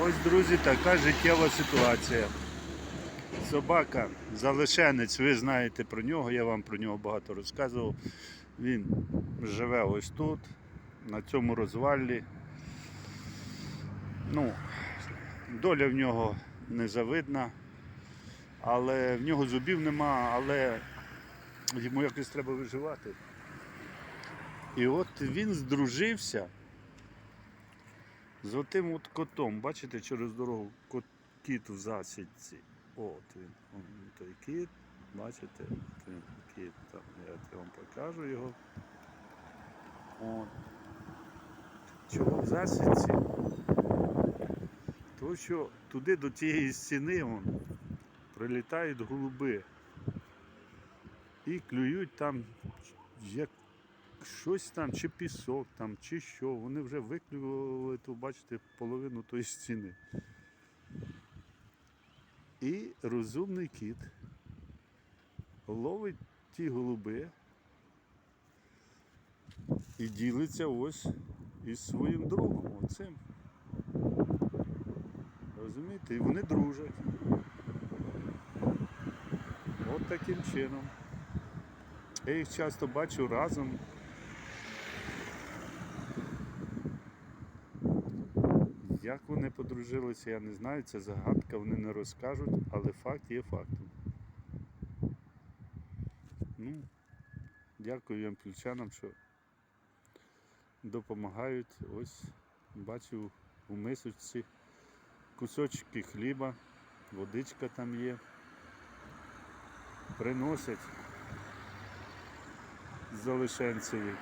Ось, друзі, така життєва ситуація. Собака, залишенець, ви знаєте про нього, я вам про нього багато розказував. Він живе ось тут, на цьому розваллі. Ну, доля в нього незавидна, але в нього зубів нема, але йому якось треба виживати. І от він здружився з отим от котом. Бачите, через дорогу кот, кіт в засідці. От він, он, той кіт, бачите, от він кіт там. Я вам покажу його. От. Чого в засідці? Тому що туди до тієї стіни вон, прилітають голуби і клюють там як щось там, чи пісок там, чи що. Вони вже виклювали, то бачите, половину тої стіни. І розумний кіт ловить ті голуби і ділиться ось із своїм другом. Оцим. Розумієте? І вони дружать. От таким чином. Я їх часто бачу разом. Як вони подружилися, я не знаю, це загадка, вони не розкажуть, але факт є фактом. Ну, дякую ямпільчанам, що допомагають. Ось бачу у мисочці кусочки хліба, водичка там є. Приносять залишенцеві.